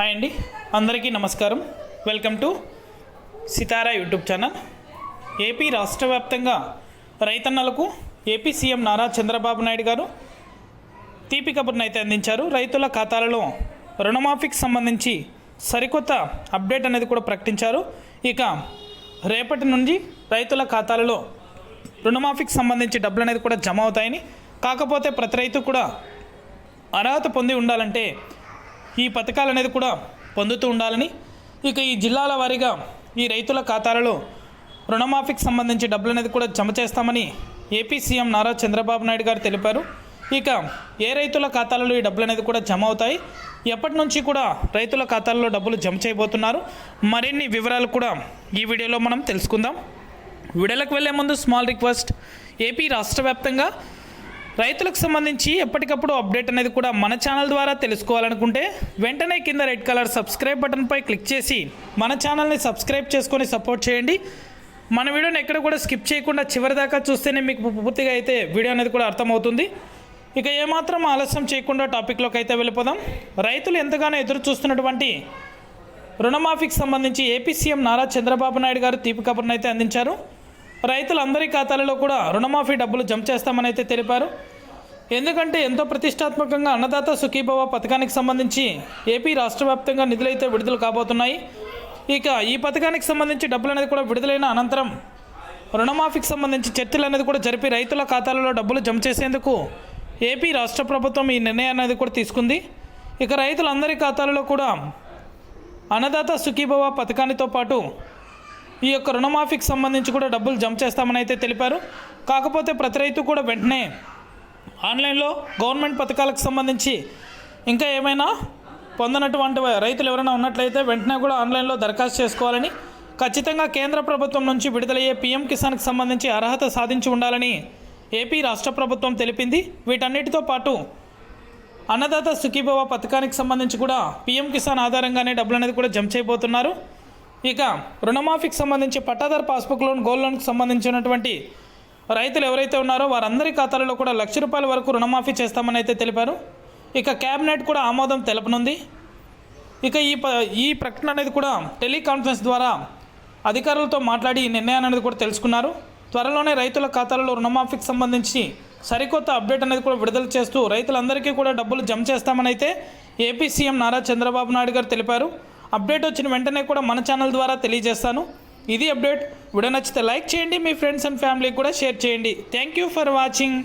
Hi అండి. అందరికీ నమస్కారం. Welcome to Sitara YouTube channel. AP రాష్ట్ర వ్యాప్తంగా రైతన్నలకు ఏపీ సీఎం నారా చంద్రబాబు నాయుడు గారు తీపి కబుర్ను అయితే అందించారు. రైతుల ఖాతాలలో రుణమాఫీకి సంబంధించి సరికొత్త అప్డేట్ అనేది కూడా ప్రకటించారు. ఇక రేపటి నుండి రైతుల ఖాతాలలో రుణమాఫీకి సంబంధించి డబ్బులు అనేది కూడా జమ అవుతాయని. కాకపోతే ప్రతి రైతు కూడా అర్హత పొంది ఉండాలంటే ఈ పథకాలు అనేది కూడా పొందుతూ ఉండాలని ఇక ఈ జిల్లాల వారీగా ఈ రైతుల ఖాతాలలో రుణమాఫీకి సంబంధించి డబ్బులు అనేది కూడా జమ చేస్తామని ఏపీ సీఎం నారా చంద్రబాబు నాయుడు గారు తెలిపారు. ఇక ఏ రైతుల ఖాతాలలో ఈ డబ్బులు అనేది కూడా జమ అవుతాయి? ఎప్పటి నుంచి కూడా రైతుల ఖాతాల్లో డబ్బులు జమ చేయబోతున్నారు? మరిన్ని వివరాలు కూడా ఈ వీడియోలో మనం తెలుసుకుందాం. వీడియోలకు వెళ్ళే ముందు స్మాల్ రిక్వెస్ట్ ఏపీ రాష్ట్ర వ్యాప్తంగా రైతులకు సంబంధించి ఎప్పటికప్పుడు అప్డేట్ అనేది కూడా మన ఛానల్ ద్వారా తెలుసుకోవాలనుకుంటే వెంటనే కింద రెడ్ కలర్ సబ్స్క్రైబ్ బటన్పై క్లిక్ చేసి మన ఛానల్ని సబ్స్క్రైబ్ చేసుకొని సపోర్ట్ చేయండి. మన వీడియోని ఎక్కడ కూడా స్కిప్ చేయకుండా చివరి దాకా చూస్తేనే మీకు పూర్తిగా అయితే వీడియో అనేది కూడా అర్థమవుతుంది. ఇక ఏమాత్రం ఆలస్యం చేయకుండా టాపిక్లోకి అయితే వెళ్ళిపోదాం. రైతులు ఎంతగానో ఎదురు చూస్తున్నటువంటి రుణమాఫీకి సంబంధించి ఏపీ సీఎం నారా చంద్రబాబు నాయుడు గారు తీపి కబుర్నైతే అయితే అందించారు. రైతులందరి ఖాతాలలో కూడా రుణమాఫీ డబ్బులు జమ చేస్తామని అయితే తెలిపారు. ఎందుకంటే ఎంతో ప్రతిష్టాత్మకంగా అన్నదాత సుఖీభవ పథకానికి సంబంధించి ఏపీ రాష్ట్ర వ్యాప్తంగా నిధులైతే విడుదల కాబోతున్నాయి. ఇక ఈ పథకానికి సంబంధించి డబ్బులు అనేది కూడా విడుదలైన అనంతరం రుణమాఫీకి సంబంధించి చర్చలు అనేది కూడా జరిపి రైతుల ఖాతాలలో డబ్బులు జమ చేసేందుకు ఏపీ రాష్ట్ర ప్రభుత్వం ఈ నిర్ణయాన్ని అనేది కూడా తీసుకుంది. ఇక రైతులందరి ఖాతాలలో కూడా అన్నదాత సుఖీభవ పథకానితో పాటు ఈ యొక్క రుణమాఫీకి సంబంధించి కూడా డబ్బులు జమ చేస్తామని అయితే తెలిపారు. కాకపోతే ప్రతి రైతు కూడా వెంటనే ఆన్లైన్లో గవర్నమెంట్ పథకాలకు సంబంధించి ఇంకా ఏమైనా పొందనటువంటి రైతులు ఎవరైనా ఉన్నట్లయితే వెంటనే కూడా ఆన్లైన్లో దరఖాస్తు చేసుకోవాలని ఖచ్చితంగా కేంద్ర ప్రభుత్వం నుంచి విడుదలయ్యే పీఎం కిసాన్కి సంబంధించి అర్హత సాధించి ఉండాలని ఏపీ రాష్ట్ర ప్రభుత్వం తెలిపింది. వీటన్నిటితో పాటు అన్నదాత సుఖీభవ పథకానికి సంబంధించి కూడా పీఎం కిసాన్ ఆధారంగానే డబ్బులు అనేది కూడా జమ చేయబోతున్నారు. ఇక రుణమాఫీకి సంబంధించి పట్టాదారు పాస్బుక్ లోన్ గోల్డ్ లోన్కి సంబంధించినటువంటి రైతులు ఎవరైతే ఉన్నారో వారందరి ఖాతాలలో కూడా లక్ష రూపాయల వరకు రుణమాఫీ చేస్తామని అయితే తెలిపారు. ఇక క్యాబినెట్ కూడా ఆమోదం తెలపనుంది. ఇక ఈ ప ఈ ప్రకటన అనేది కూడా టెలికాన్ఫరెన్స్ ద్వారా అధికారులతో మాట్లాడి ఈ నిర్ణయాన్ని అనేది కూడా తెలుసుకున్నారు. త్వరలోనే రైతుల ఖాతాలలో రుణమాఫీకి సంబంధించి సరికొత్త అప్డేట్ అనేది కూడా విడుదల చేస్తూ రైతులందరికీ కూడా డబ్బులు జమ చేస్తామని అయితే ఏపీ సీఎం నారా చంద్రబాబు నాయుడు గారు తెలిపారు. అప్డేట్ వచ్చిన వెంటనే కూడా మన ఛానల్ ద్వారా తెలియజేస్తాను. ఇది అప్డేట్. వీడియో నచ్చితే లైక్ చేయండి మీ ఫ్రెండ్స్ అండ్ ఫ్యామిలీకి కూడా షేర్ చేయండి. Thank you for watching.